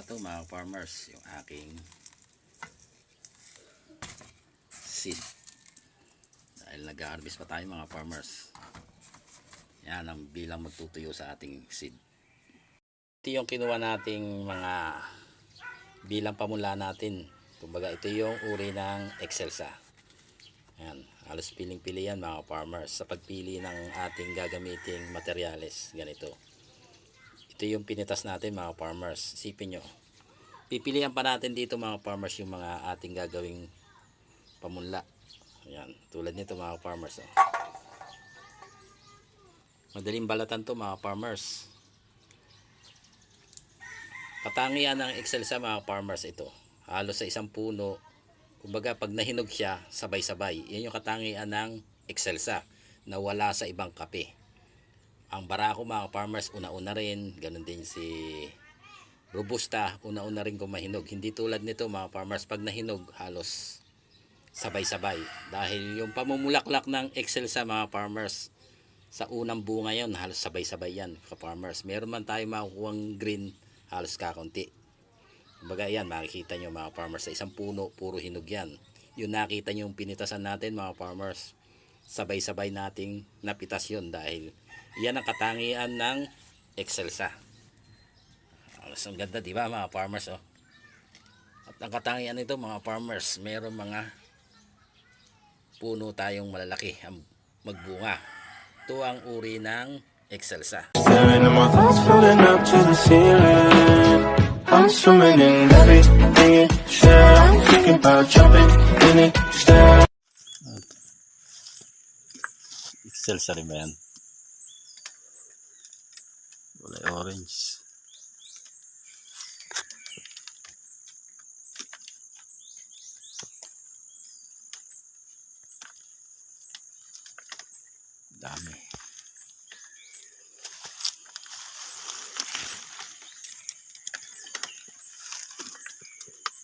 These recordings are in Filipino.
Na to mga farmers, yung aking seed. Dahil nag-harvest pa tayo mga farmers. Yan ang bilang magtutuyo sa ating seed. Ito yung kinuha nating mga bilang pamula natin. Kumbaga ito yung uri ng Excelsa. Yan, halos piling-pili yan mga farmers sa pagpili ng ating gagamiting materyales. Ganito. Ito yung pinitas natin mga farmers. Sipin nyo. Pipilihan pa natin dito mga farmers yung mga ating gagawing pamunla. Yan, tulad nito mga farmers. Oh. Madaling balatan to mga farmers. Katangian ng Excelsa mga farmers ito. Halos sa isang puno, kumbaga pag nahinog siya, sabay-sabay. Yan yung katangian ng Excelsa na wala sa ibang kape. Ang barako mga farmers, una-una rin. Ganon din si Robusta, una-una rin kung mahinog. Hindi tulad nito mga farmers, pag nahinog, halos sabay-sabay. Dahil yung pamumulaklak ng Excelsa mga farmers, sa unang bunga yon halos sabay-sabay yan ka-farmers. Meron man tayo makukuha green, halos kakunti. Kumbaga yan, makikita nyo mga farmers sa isang puno, puro hinog yan. Yung nakita nyo yung pinitasan natin mga farmers, sabay-sabay nating napitas yun dahil yan ang katangian ng Excelsa. Alas, ang ganda, di ba mga farmers? Oh? At ang katangian nito mga farmers, meron mga puno tayong malalaki ang magbunga. Ito ang uri ng Excelsa. Staring at my thoughts floating up to the ceiling. I'm swimming in everything you said. I'm thinking about jumping in it. Excelsa rin ba yan? Kulay orange. Dami.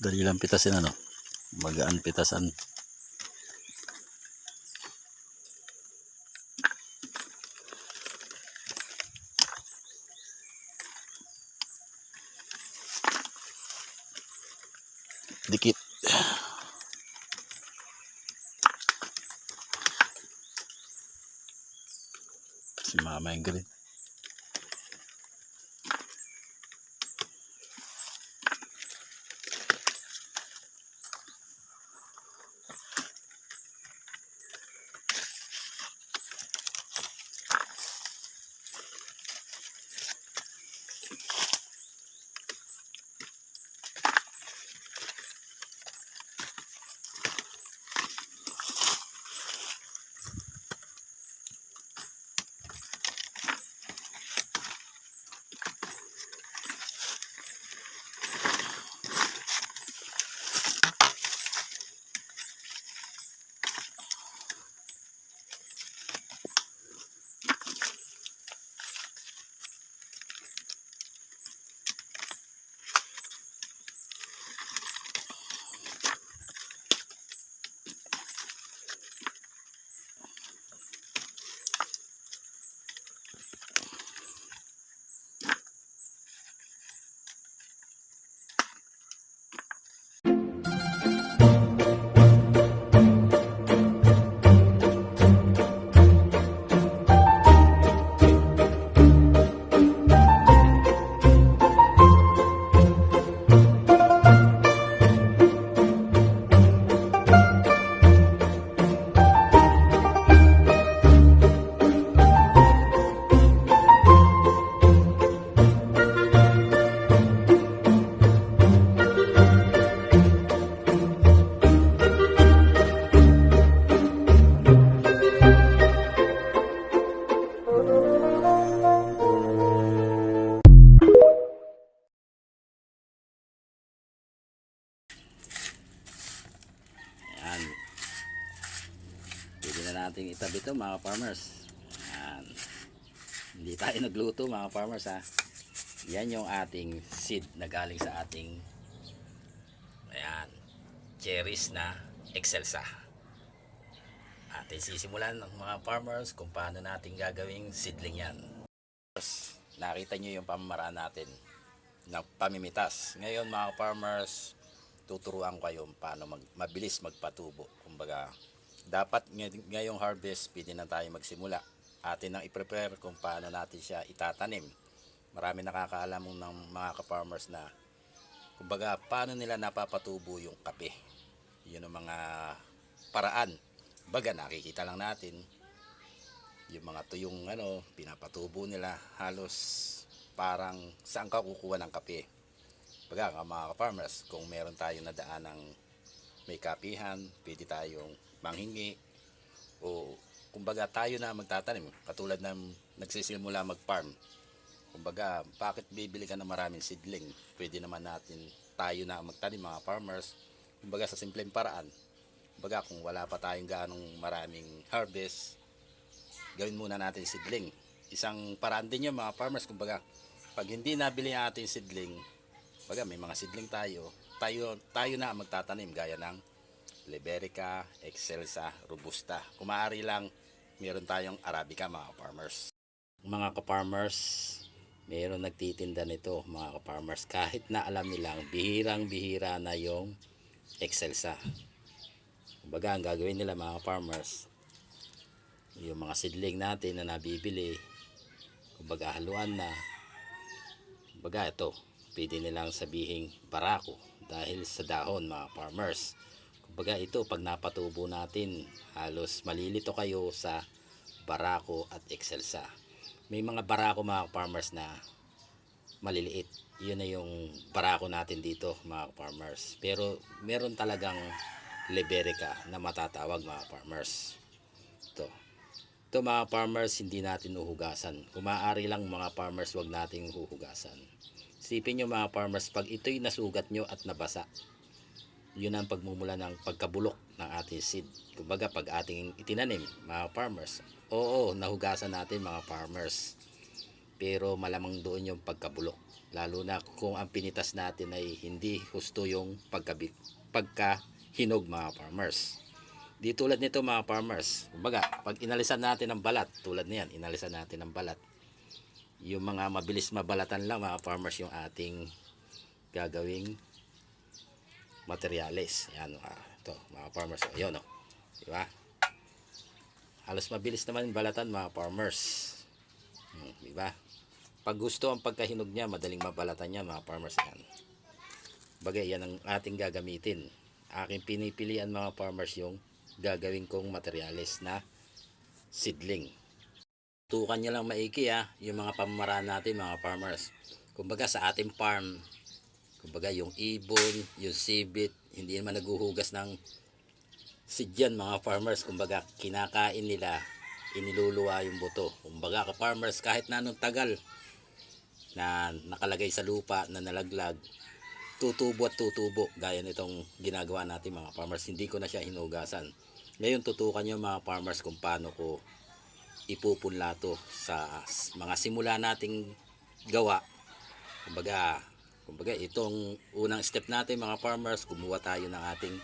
Dali lang pitasin ano. Magaan pitasan. Si Pwede na natin itabi ito mga farmers. Yan. Hindi tayo nagluto mga farmers ha. Yan yung ating seed na galing sa ating ayan, cherries na excelsa. Atin sisimulan ng mga farmers kung paano natin gagawing seedling yan. Nakita nyo yung pamamaraan natin. ng pamimitas. Ngayon mga farmers, tuturuan ko kayo paano mag, mabilis magpatubo. Kumbaga, dapat ngay- ngayong harvest, pwede na tayo magsimula. Atin nang i-prepare kung paano natin siya itatanim. Marami nakakaalam ng mga ka-farmers na kumbaga, paano nila napapatubo yung kape. Yun ang mga paraan. Baga, nakikita lang natin yung mga tuyong ano, pinapatubo nila halos parang saan ka kukuha ng kape. Baga mga farmers, kung meron tayo na daan ng may kapihan, pwede tayong manghingi o kumbaga tayo na magtatanim katulad ng nagsisimula mag-farm. Kumbaga, bakit bibili ka ng maraming seedling? Pwede naman natin tayo na magtanim mga farmers. Kumbaga sa simpleng paraan. Kumbaga kung wala pa tayong ganong maraming harvest, gawin muna natin seedling. Isang paraan din yun mga farmers. Kumbaga, pag hindi nabili ang ating seedling, baga may mga seedling tayo, tayo, tayo na magtatanim gaya ng Liberica, Excelsa, Robusta. Kung maaari lang, meron tayong Arabica mga farmers. Mga ka-farmers, meron nagtitinda nito mga ka-farmers kahit na alam nilang bihirang bihira na yung Excelsa. Kumbaga, ang gagawin nila mga farmers, yung mga seedling natin na nabibili, kumbaga haluan na, kumbaga ito, pwede nilang sabihing barako dahil sa dahon mga farmers. Kumbaga ito, pag napatubo natin, halos malilito kayo sa barako at excelsa. May mga barako mga farmers na maliliit. Yun na yung barako natin dito mga farmers. Pero meron talagang liberica na matatawag mga farmers. Ito. Ito mga farmers hindi natin uhugasan. Kung maaari lang mga farmers wag nating huhugasan. Sipin nyo mga farmers pag ito'y nasugat nyo at nabasa. Yun ang pagmumula ng pagkabulok ng ating seed. Kumbaga pag ating itinanim mga farmers. Oo, nahugasan natin mga farmers. Pero malamang doon yung pagkabulok. Lalo na kung ang pinitas natin ay hindi husto yung pagkabi, pagkahinog mga farmers. Di tulad nito mga farmers. Kumbaga, pag inalisan natin ang balat, tulad niyan, inalisan natin ang balat. Yung mga mabilis mabalatan lang mga farmers yung ating gagawing materyales. Yan, ah, ito, mga farmers. Ayun, oh. Di ba? Halos mabilis naman balatan mga farmers. Hmm, di ba? Pag gusto ang pagkahinog niya, madaling mabalatan niya mga farmers yan. Bagay, yan ang ating gagamitin. Aking pinipilian mga farmers yung gagawin kong materyales na seedling. Tukan nyo lang maiki ha, yung mga pamamaraan natin mga farmers. Kumbaga sa ating farm, kumbaga yung ibon, yung sibit, hindi naman naguhugas ng sidyan mga farmers. Kumbaga kinakain nila, iniluluwa yung buto. Kumbaga ka farmers kahit na anong tagal na nakalagay sa lupa na nalaglag, tutubo at tutubo gaya nitong ginagawa natin mga farmers. Hindi ko na siya hinugasan. Ngayon tutukan nyo mga farmers kung paano ko ipupunla to sa mga simula nating gawa. Kumbaga, kumbaga itong unang step natin mga farmers, kumuha tayo ng ating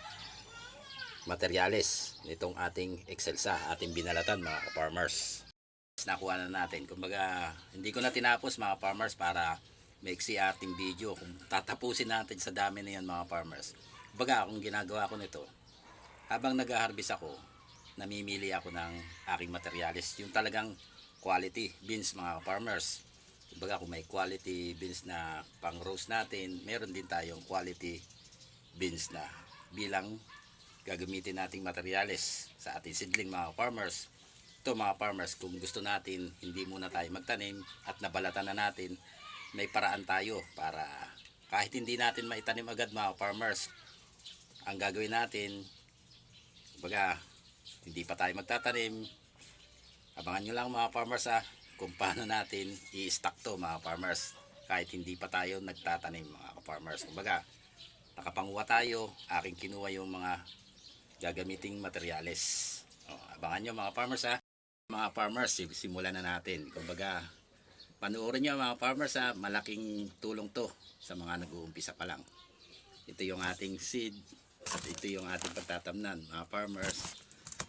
materyales nitong ating Excelsa, ating binalatan mga farmers. Nakuha na natin. Kumbaga, hindi ko na tinapos mga farmers para maiksi ating video. Kung tatapusin natin sa dami na yan mga farmers. Kumbaga, kung ginagawa ko nito, habang nag-harvest ako, namimili ako ng aking materyales. Yung talagang quality beans mga farmers. Kumbaga kung may quality beans na pang roast natin, meron din tayong quality beans na bilang gagamitin nating materyales sa ating seedling mga farmers. Ito mga farmers, kung gusto natin hindi muna tayo magtanim at nabalatan na natin, may paraan tayo para kahit hindi natin maitanim agad mga farmers, ang gagawin natin, Baga, hindi pa tayo magtatanim. Abangan nyo lang mga farmers ha, kung paano natin i-stock to mga farmers. Kahit hindi pa tayo nagtatanim mga farmers. Kumbaga, nakapanguha tayo, aking kinuha yung mga gagamiting materyales. O, abangan nyo mga farmers ha. Mga farmers, sim- simulan na natin. Kumbaga, panoorin nyo mga farmers ha, malaking tulong to sa mga nag-uumpisa pa lang. Ito yung ating seed, at ito yung ating pagtatamnan, mga farmers.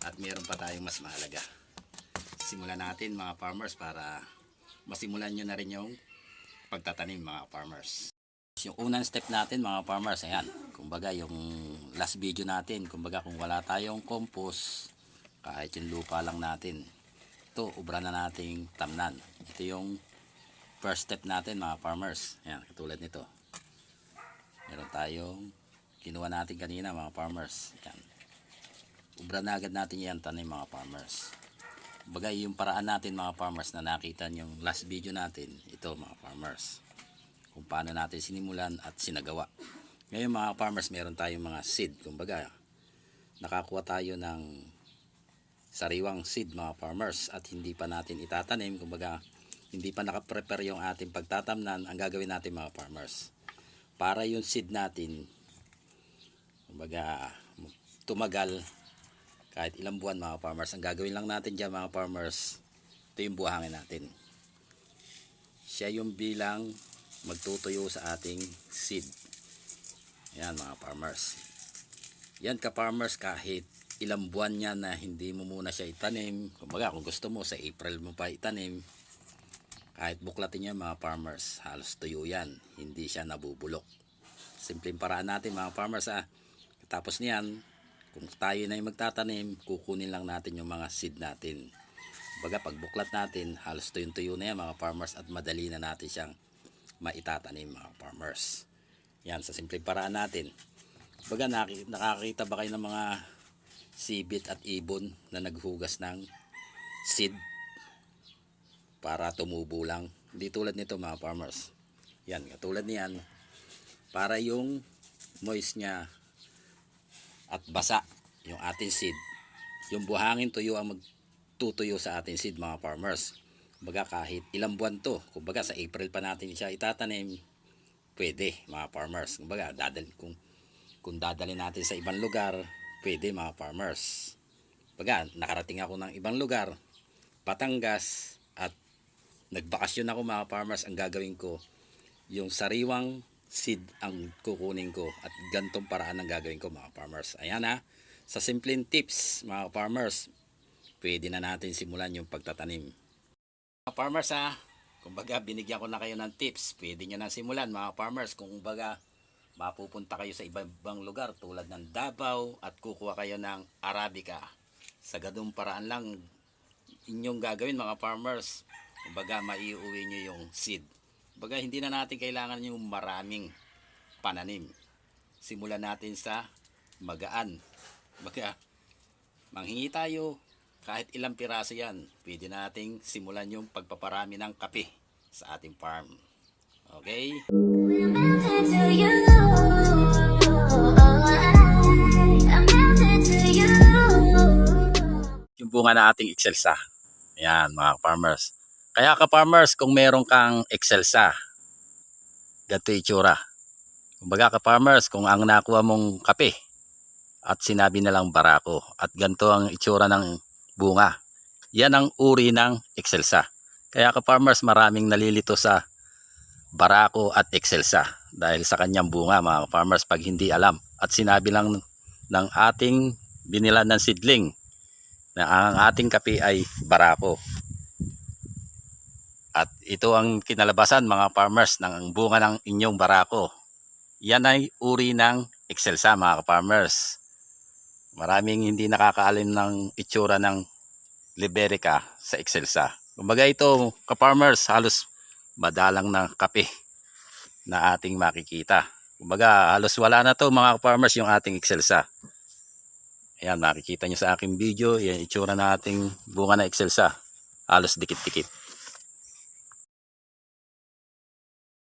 At meron pa tayong mas mahalaga. Simulan natin mga farmers para masimulan nyo na rin yung pagtatanim mga farmers. yung unang step natin mga farmers, ayan. Kumbaga yung last video natin, kumbaga kung wala tayong compost, kahit yung lupa lang natin, ito, ubra na nating tamnan. Ito yung first step natin mga farmers. Ayan, katulad nito. Meron tayong kinuha natin kanina mga farmers. Ayan. Ubra na agad natin yan tanim mga farmers. Bagay yung paraan natin mga farmers na nakita yung last video natin, ito mga farmers. Kung paano natin sinimulan at sinagawa. Ngayon mga farmers, meron tayong mga seed. Kumbaga, nakakuha tayo ng sariwang seed mga farmers at hindi pa natin itatanim. Kumbaga, hindi pa nakaprepare yung ating pagtatamnan. Ang gagawin natin mga farmers, para yung seed natin, kumbaga, tumagal kahit ilang buwan mga farmers. Ang gagawin lang natin dyan mga farmers, ito yung buhangin natin. Siya yung bilang magtutuyo sa ating seed. Yan mga farmers. Yan ka farmers kahit ilang buwan yan na hindi mo muna siya itanim. Kumbaga kung gusto mo sa April mo pa itanim. Kahit buklatin yan mga farmers, halos tuyo yan. Hindi siya nabubulok. Simpleng paraan natin mga farmers ah. Tapos niyan, kung tayo na yung magtatanim, kukunin lang natin yung mga seed natin. Baga pag buklat natin, halos tuyo-tuyo na yan mga farmers at madali na natin siyang maitatanim mga farmers. Yan, sa simpleng paraan natin. Baga nakakita ba kayo ng mga sibit at ibon na naghugas ng seed para tumubo lang. Hindi tulad nito mga farmers. Yan, katulad niyan. Para yung moist niya at basa yung ating seed. Yung buhangin tuyo ang magtutuyo sa ating seed mga farmers. Kumbaga kahit ilang buwan to, kumbaga sa April pa natin siya itatanim, pwede mga farmers. Kumbaga dadal kung kung dadalhin natin sa ibang lugar, pwede mga farmers. Kumbaga nakarating ako ng ibang lugar, Batangas at nagbakasyon ako mga farmers, ang gagawin ko yung sariwang seed ang kukunin ko at gantong paraan ang gagawin ko mga farmers. Ayan ha, sa simpleng tips mga farmers, pwede na natin simulan yung pagtatanim. Mga farmers ha, kumbaga binigyan ko na kayo ng tips, pwede nyo na simulan mga farmers. Kung kumbaga mapupunta kayo sa ibang lugar tulad ng Davao at kukuha kayo ng Arabica. Sa ganung paraan lang inyong gagawin mga farmers. Kumbaga maiuwi nyo yung seed. Kumbaga hindi na natin kailangan yung maraming pananim. Simulan natin sa magaan. Kumbaga manghingi tayo kahit ilang piraso yan. Pwede nating simulan yung pagpaparami ng kape sa ating farm. Okay? Yung bunga ng ating excelsa. Yan mga farmers. Kaya ka farmers, kung meron kang excelsa, ganito itsura. Kumbaga ka farmers, kung ang nakuha mong kape at sinabi na lang barako at ganito ang itsura ng bunga. Yan ang uri ng excelsa. Kaya ka farmers, maraming nalilito sa barako at excelsa dahil sa kanyang bunga mga farmers pag hindi alam at sinabi lang ng ating binilan ng seedling na ang ating kape ay barako. Ito ang kinalabasan mga farmers ng bunga ng inyong barako. Yan ay uri ng excelsa mga farmers. Maraming hindi nakakaalim ng itsura ng liberica sa excelsa. Kumbaga ito ka-farmers halos madalang na kape na ating makikita. Kumbaga halos wala na to mga farmers yung ating excelsa. Ayan, makikita nyo sa aking video, yan itsura na ating bunga na excelsa. Halos dikit-dikit.